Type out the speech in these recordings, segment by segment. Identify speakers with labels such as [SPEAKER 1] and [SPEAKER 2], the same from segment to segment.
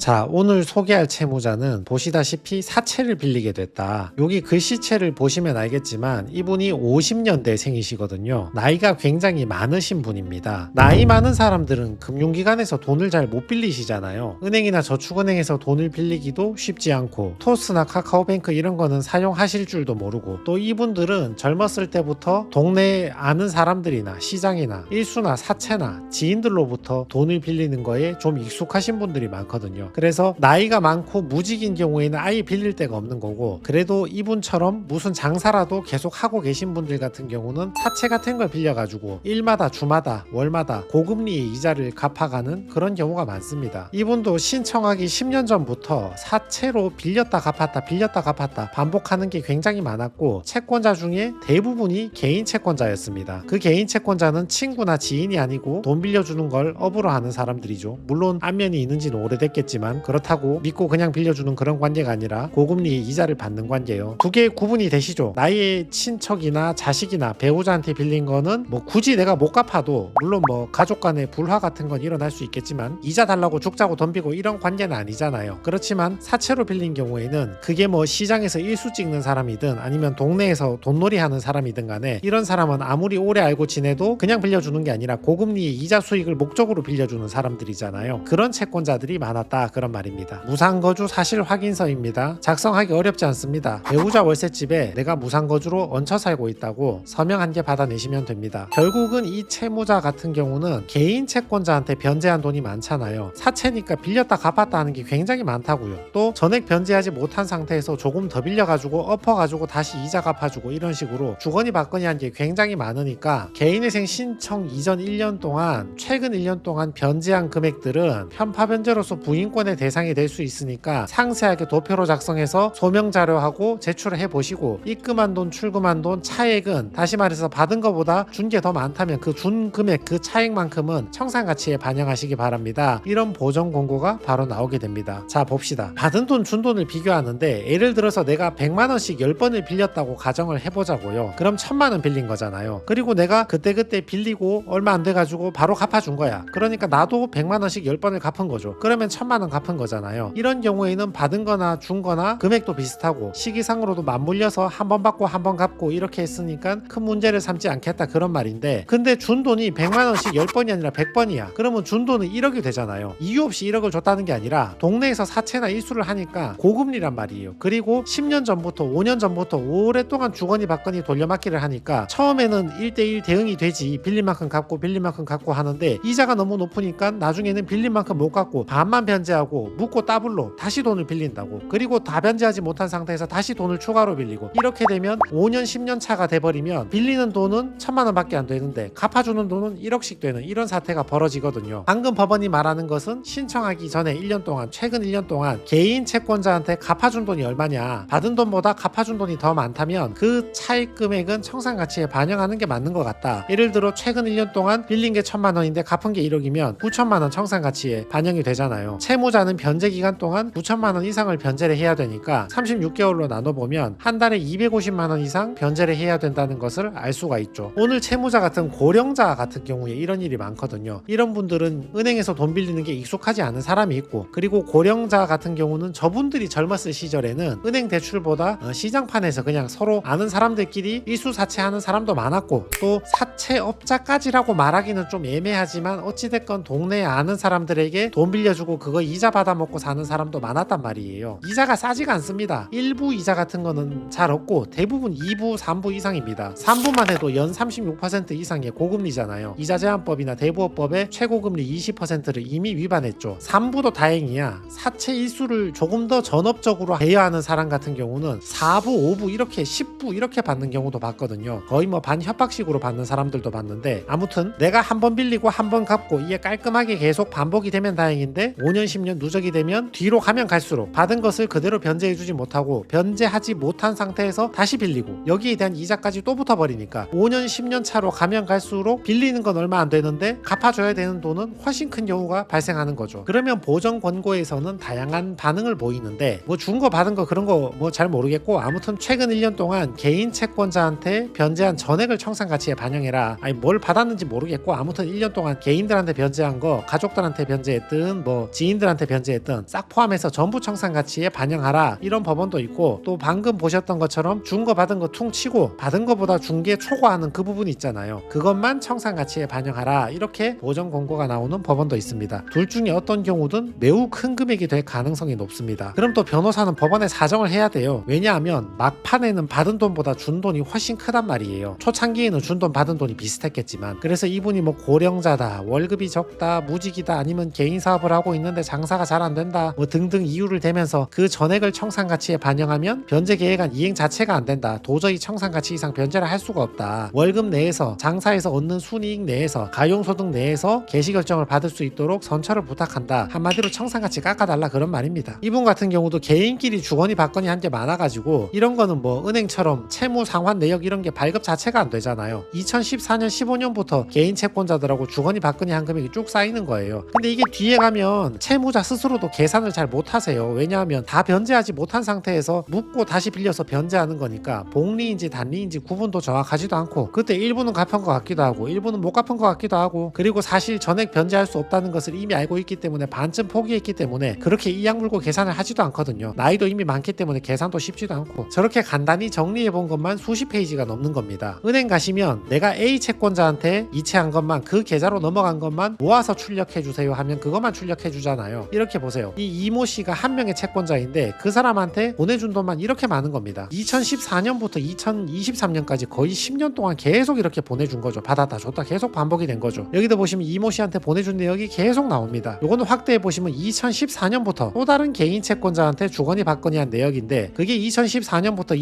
[SPEAKER 1] 자, 오늘 소개할 채무자는 보시다시피 사채를 빌리게 됐다. 여기 글씨체를 보시면 알겠지만 이분이 50년대 생이시거든요. 나이가 굉장히 많으신 분입니다. 나이 많은 사람들은 금융기관에서 돈을 잘 못 빌리시잖아요. 은행이나 저축은행에서 돈을 빌리기도 쉽지 않고 토스나 카카오뱅크 이런 거는 사용하실 줄도 모르고 또 이분들은 젊었을 때부터 동네에 아는 사람들이나 시장이나 일수나 사채나 지인들로부터 돈을 빌리는 거에 좀 익숙하신 분들이 많거든요. 그래서 나이가 많고 무직인 경우에는 아예 빌릴 데가 없는 거고 그래도 이분처럼 무슨 장사라도 계속 하고 계신 분들 같은 경우는 사채 같은 걸 빌려가지고 일마다 주마다 월마다 고금리의 이자를 갚아가는 그런 경우가 많습니다. 이분도 신청하기 10년 전부터 사채로 빌렸다 갚았다 빌렸다 갚았다 반복하는 게 굉장히 많았고 채권자 중에 대부분이 개인 채권자였습니다. 그 개인 채권자는 친구나 지인이 아니고 돈 빌려주는 걸 업으로 하는 사람들이죠. 물론 안면이 있는지는 오래됐겠지만 그렇다고 믿고 그냥 빌려주는 그런 관계가 아니라 고금리의 이자를 받는 관계예요. 두 개의 구분이 되시죠. 나의 친척이나 자식이나 배우자한테 빌린 거는 뭐 굳이 내가 못 갚아도 물론 뭐 가족 간의 불화 같은 건 일어날 수 있겠지만 이자 달라고 죽자고 덤비고 이런 관계는 아니잖아요. 그렇지만 사채로 빌린 경우에는 그게 뭐 시장에서 일수 찍는 사람이든 아니면 동네에서 돈놀이 하는 사람이든 간에 이런 사람은 아무리 오래 알고 지내도 그냥 빌려주는 게 아니라 고금리의 이자 수익을 목적으로 빌려주는 사람들이잖아요. 그런 채권자들이 많았다 그런 말입니다. 무상거주 사실 확인서입니다. 작성하기 어렵지 않습니다. 배우자 월세집에 내가 무상거주로 얹혀 살고 있다고 서명 한 개 받아내시면 됩니다. 결국은 이 채무자 같은 경우는 개인 채권자한테 변제한 돈이 많잖아요. 사채니까 빌렸다 갚았다 하는 게 굉장히 많다고요. 또 전액 변제하지 못한 상태에서 조금 더 빌려가지고 엎어가지고 다시 이자 갚아주고 이런 식으로 주거니 받거니 한 게 굉장히 많으니까 개인회생 신청 이전 1년 동안 최근 1년 동안 변제한 금액들은 편파 변제로서 부인권 의 대상이 될 수 있으니까 상세하게 도표로 작성해서 소명 자료하고 제출해 보시고 입금한 돈 출금한 돈 차액은 다시 말해서 받은 것보다 준 게 더 많다면 그 준 금액 그 차액만큼은 청산 가치에 반영하시기 바랍니다. 이런 보정 공고가 바로 나오게 됩니다. 자 봅시다. 받은 돈 준 돈을 비교하는데 예를 들어서 내가 100만 원씩 10번을 빌렸다고 가정을 해보자고요. 그럼 1000만 원 빌린 거잖아요. 그리고 내가 그때그때 빌리고 얼마 안 돼가지고 바로 갚아준 거야. 그러니까 나도 100만 원씩 10번을 갚은 거죠. 그러면 1000만 원 갚은 거잖아요. 이런 경우에는 받은 거나 준 거나 금액도 비슷하고 시기상으로도 맞물려서 한 번 받고 한 번 갚고 이렇게 했으니까 큰 문제를 삼지 않겠다 그런 말인데 근데 준 돈이 100만 원씩 10번이 아니라 100번이야. 그러면 준 돈은 1억이 되잖아요. 이유 없이 1억을 줬다는 게 아니라 동네에서 사채나 일수를 하니까 고금리란 말이에요. 그리고 10년 전부터 5년 전부터 오랫동안 주거니 받거니 돌려막기를 하니까 처음에는 1대1 대응이 되지 빌린 만큼 갚고 빌린 만큼 갚고 하는데 이자가 너무 높으니까 나중에는 빌린 만큼 못 갚고 반만 변제하고 묻고 따블로 다시 돈을 빌린다고 그리고 다 변제하지 못한 상태에서 다시 돈을 추가로 빌리고 이렇게 되면 5년 10년 차가 돼버리면 빌리는 돈은 천만 원밖에 안 되는데 갚아주는 돈은 1억씩 되는 이런 사태가 벌어지거든요. 방금 법원이 말하는 것은 신청하기 전에 1년 동안 최근 1년 동안 개인 채권자한테 갚아준 돈이 얼마냐 받은 돈보다 갚아준 돈이 더 많다면 그 차익 금액은 청산 가치에 반영하는 게 맞는 것 같다. 예를 들어 최근 1년 동안 빌린 게 천만 원인데 갚은 게 1억이면 9천만 원 청산 가치에 반영이 되잖아요. 채무 자는 변제 기간 동안 9천만 원 이상을 변제를 해야 되니까 36개월로 나눠보면 한 달에 250만 원 이상 변제를 해야 된다는 것을 알 수가 있죠. 오늘 채무자 같은 고령자 같은 경우에 이런 일이 많거든요. 이런 분들은 은행에서 돈 빌리는 게 익숙하지 않은 사람이 있고 그리고 고령자 같은 경우는 저분들이 젊었을 시절에는 은행 대출보다 어, 시장판에서 그냥 서로 아는 사람들끼리 일수사채하는 사람도 많았고 또 사채업자까지라고 말하기는 좀 애매하지만 어찌됐건 동네에 아는 사람들에게 돈 빌려주고 그거 이자 받아먹고 사는 사람도 많았단 말이에요. 이자가 싸지가 않습니다. 일부 이자 같은 거는 잘 없고 대부분 2부 3부 이상입니다. 3부만 해도 연 36% 이상의 고금리잖아요. 이자 제한법이나 대부업법의 최고금리 20%를 이미 위반했죠. 3부도 다행이야. 사채 일수를 조금 더 전업적으로 대여하는 사람 같은 경우는 4부 5부 이렇게 10부 이렇게 받는 경우도 봤거든요. 거의 뭐 반협박식으로 받는 사람들도 봤는데 아무튼 내가 한 번 빌리고 한 번 갚고 이게 깔끔하게 계속 반복이 되면 다행인데 5년 10년 누적이 되면 뒤로 가면 갈수록 받은 것을 그대로 변제해주지 못하고 변제하지 못한 상태에서 다시 빌리고 여기에 대한 이자까지 또 붙어버리니까 5년 10년 차로 가면 갈수록 빌리는 건 얼마 안 되는데 갚아줘야 되는 돈은 훨씬 큰 경우가 발생하는 거죠. 그러면 보정 권고에서는 다양한 반응을 보이는데 뭐 준 거 받은 거 그런 거 뭐 잘 모르겠고 아무튼 최근 1년 동안 개인 채권자한테 변제한 전액을 청산 가치에 반영해라. 아니 뭘 받았는지 모르겠고 아무튼 1년 동안 개인들한테 변제한 거 가족들한테 변제했든 뭐 지인들한테 아이들한테 변제했던 싹 포함해서 전부 청산 가치에 반영하라 이런 법원도 있고 또 방금 보셨던 것처럼 준 거 받은 거 퉁 치고 받은 거보다 준 게 초과하는 그 부분 있잖아요. 그것만 청산 가치에 반영하라 이렇게 보정 공고가 나오는 법원도 있습니다. 둘 중에 어떤 경우든 매우 큰 금액이 될 가능성이 높습니다. 그럼 또 변호사는 법원에 사정을 해야 돼요. 왜냐하면 막판에는 받은 돈보다 준 돈이 훨씬 크단 말이에요. 초창기에는 준 돈 받은 돈이 비슷했겠지만 그래서 이분이 뭐 고령자다 월급이 적다 무직이다 아니면 개인 사업을 하고 있는데 장사가 잘 안 된다. 뭐 등등 이유를 대면서 그 전액을 청산 가치에 반영하면 변제 계획안 이행 자체가 안 된다. 도저히 청산 가치 이상 변제를 할 수가 없다. 월급 내에서 장사에서 얻는 순이익 내에서 가용소득 내에서 개시 결정을 받을 수 있도록 선처를 부탁한다. 한마디로 청산 가치 깎아달라 그런 말입니다. 이분 같은 경우도 개인끼리 주거니 받거니 한 게 많아가지고 이런 거는 뭐 은행처럼 채무 상환 내역 이런 게 발급 자체가 안 되잖아요. 2014년 15년부터 개인 채권자들하고 주거니 받거니 한 금액이 쭉 쌓이는 거예요. 근데 이게 뒤에 가면 채무 자 스스로도 계산을 잘 못하세요. 왜냐하면 다 변제하지 못한 상태에서 묻고 다시 빌려서 변제하는 거니까 복리인지 단리인지 구분도 정확하지도 않고 그때 일부는 갚은 것 같기도 하고 일부는 못 갚은 것 같기도 하고 그리고 사실 전액 변제할 수 없다는 것을 이미 알고 있기 때문에 반쯤 포기했기 때문에 그렇게 이악 물고 계산을 하지도 않거든요. 나이도 이미 많기 때문에 계산도 쉽지도 않고 저렇게 간단히 정리해 본 것만 수십 페이지가 넘는 겁니다. 은행 가시면 내가 A 채권자한테 이체한 것만 그 계좌로 넘어간 것만 모아서 출력해 주세요 하면 그것만 출력해 주잖아요 이렇게 보세요. 이 이모 씨가 한 명의 채권자인데 그 사람한테 보내준 돈만 이렇게 많은 겁니다. 2014년부터 2023년까지 거의 10년 동안 계속 이렇게 보내준 거죠. 받았다 줬다 계속 반복이 된 거죠. 여기도 보시면 이모 씨한테 보내준 내역이 계속 나옵니다. 요거는 확대해 보시면 2014년부터 또 다른 개인 채권자한테 주거니 받거니 한 내역인데 그게 2014년부터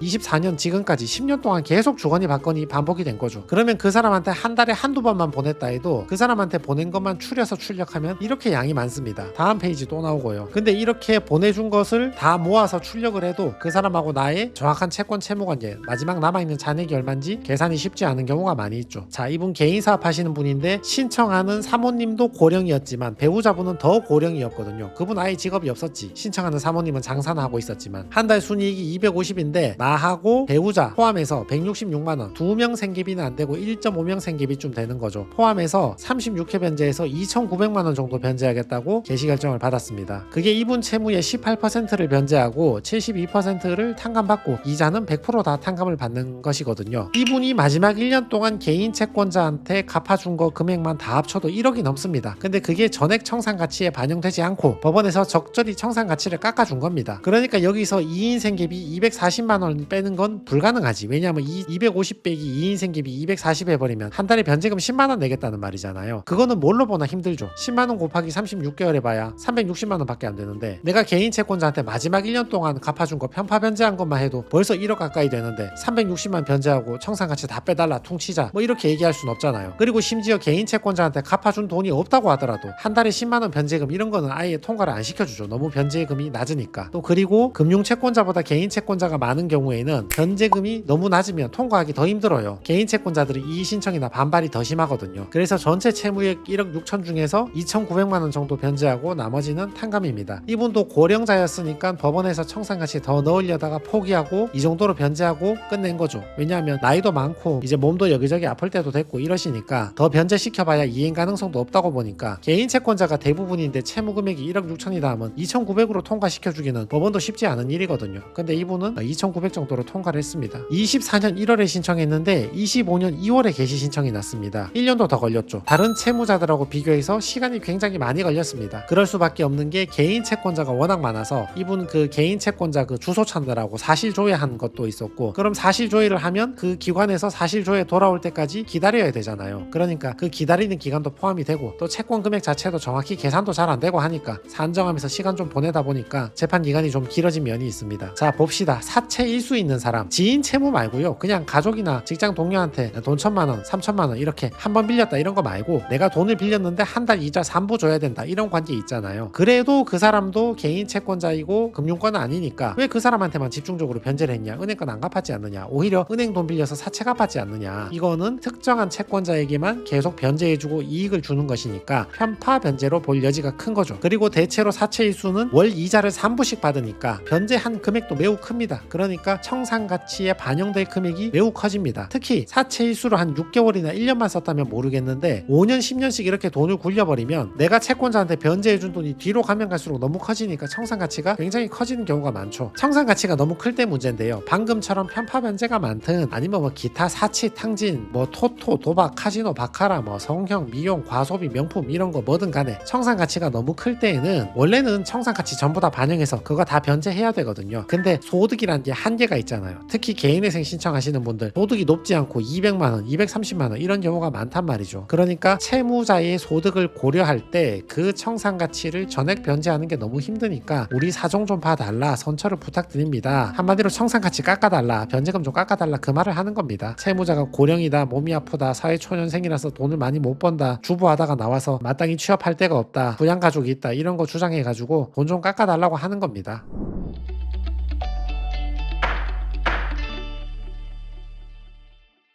[SPEAKER 1] 2024년 지금까지 10년 동안 계속 주거니 받거니 반복이 된 거죠. 그러면 그 사람한테 한 달에 한두 번만 보냈다 해도 그 사람한테 보낸 것만 추려서 출력하면 이렇게 양이 많습니다 다음 페이지 또 나오고요. 근데 이렇게 보내준 것을 다 모아서 출력을 해도 그 사람하고 나의 정확한 채권 채무 관계 마지막 남아있는 잔액이 얼마인지 계산이 쉽지 않은 경우가 많이 있죠. 자 이분 개인 사업 하시는 분인데 신청하는 사모님도 고령이었지만 배우자분은 더 고령이었거든요. 그분 아예 직업이 없었지. 신청하는 사모님은 장사나 하고 있었지만 한 달 순이익이 250인데 나하고 배우자 포함해서 166만 원 두 명 생계비는 안 되고 1.5명 생계비쯤 되는 거죠. 포함해서 36회 변제해서 2,900만 원 정도 변제하겠다고 개시 결정을 받았습니다. 그게 이분 채무의 18%를 변제하고 72%를 탕감받고 이자는 100%다 탕감을 받는 것이거든요. 이분이 마지막 1년 동안 개인 채권자한테 갚아준 거 금액만 다 합쳐도 1억이 넘습니다. 근데 그게 전액 청산 가치에 반영되지 않고 법원에서 적절히 청산 가치를 깎아준 겁니다. 그러니까 여기서 2인 생계비 240만 원 빼는 건 불가능하지. 왜냐하면 이 250 빼기 2인 생계비 240 해버리면 한 달에 변제금 10만 원 내겠다는 말이잖아요. 그거는 뭘로 보나 힘들죠. 10만 원 곱하기 36개월 해봐야 360만 원 밖에 안 되는데 내가 개인 채권자한테 마지막 1년 동안 갚아준 거 편파 변제한 것만 해도 벌써 1억 가까이 되는데 360만 변제하고 청산 가치 다 빼달라 퉁치자 뭐 이렇게 얘기할 순 없잖아요. 그리고 심지어 개인 채권자한테 갚아준 돈이 없다고 하더라도 한 달에 10만 원 변제금 이런 거는 아예 통과를 안 시켜주죠. 너무 변제금이 낮으니까. 또 그리고 금융 채권자보다 개인 채권자가 많은 경우에는 변제금이 너무 낮으면 통과하기 더 힘들어요. 개인 채권자들이 이의 신청이나 반발이 더 심하거든요. 그래서 전체 채무액 1억 6천 중에서 2,900만 원 정도 변제 하고 나머지는 탕감입니다. 이분도 고령자였으니까 법원에서 청산같이 더 넣으려다가 포기하고 이 정도로 변제하고 끝낸 거죠. 왜냐하면 나이도 많고 이제 몸도 여기저기 아플 때도 됐고 이러시니까 더 변제시켜봐야 이행 가능성도 없다고 보니까 개인 채권자가 대부분인데 채무 금액이 1억 6천이다 하면 2,900으로 통과시켜주기는 법원도 쉽지 않은 일이거든요. 근데 이분은 2,900 정도로 통과를 했습니다. 24년 1월에 신청했는데 25년 2월에 개시 신청이 났습니다. 1년도 더 걸렸죠. 다른 채무자들하고 비교해서 시간이 굉장히 많이 걸렸습니다 그럴 수밖에 없는 게 개인 채권자가 워낙 많아서 이분 그 개인 채권자 그 주소 찾느라고 사실 조회한 것도 있었고 그럼 사실 조회를 하면 그 기관에서 사실 조회 돌아올 때까지 기다려야 되잖아요. 그러니까 그 기다리는 기간도 포함이 되고 또 채권 금액 자체도 정확히 계산도 잘 안 되고 하니까 산정하면서 시간 좀 보내다 보니까 재판 기간이 좀 길어진 면이 있습니다. 자 봅시다. 사채 일수 있는 사람. 지인 채무 말고요. 그냥 가족이나 직장 동료한테 돈 천만 원, 삼천만 원 이렇게 한 번 빌렸다 이런 거 말고 내가 돈을 빌렸는데 한 달 이자 3부 줘야 된다 이런 관계 있잖아요. 그래도 그 사람도 개인 채권자이고 금융권은 아니니까 왜 그 사람한테만 집중적으로 변제를 했냐? 은행 건안 갚았지 않느냐? 오히려 은행 돈 빌려서 사채 갚았지 않느냐? 이거는 특정한 채권자에게만 계속 변제해주고 이익을 주는 것이니까 편파 변제로 볼 여지가 큰 거죠. 그리고 대체로 사채 일수는 월 이자를 3부씩 받으니까 변제한 금액도 매우 큽니다. 그러니까 청산 가치에 반영될 금액이 매우 커집니다. 특히 사채 일수로 한 6개월이나 1년만 썼다면 모르겠는데 5년 10년씩 이렇게 돈을 굴려버리면 내가 채권자한테 변 변제해 준 돈이 뒤로 가면 갈수록 너무 커지니까 청산 가치가 굉장히 커지는 경우가 많죠. 청산 가치가 너무 클 때 문제인데요. 방금처럼 편파 변제가 많든 아니면 뭐 기타 사치, 탕진, 뭐 토토, 도박, 카지노, 바카라, 뭐 성형, 미용, 과소비, 명품 이런 거 뭐든 간에 청산 가치가 너무 클 때에는 원래는 청산 가치 전부 다 반영해서 그거 다 변제해야 되거든요. 근데 소득이란 게 한계가 있잖아요. 특히 개인회생 신청하시는 분들 소득이 높지 않고 200만 원, 230만 원 이런 경우가 많단 말이죠. 그러니까 채무자의 소득을 고려할 때 그 청산 가치를 전액 변제하는 게 너무 힘드니까 우리 사정 좀 봐달라 선처를 부탁드립니다. 한마디로 청산 가치 깎아달라 변제금 좀 깎아달라 그 말을 하는 겁니다. 채무자가 고령이다 몸이 아프다 사회초년생이라서 돈을 많이 못 번다 주부하다가 나와서 마땅히 취업할 데가 없다 부양 가족이 있다 이런 거 주장해가지고 돈 좀 깎아달라고 하는 겁니다.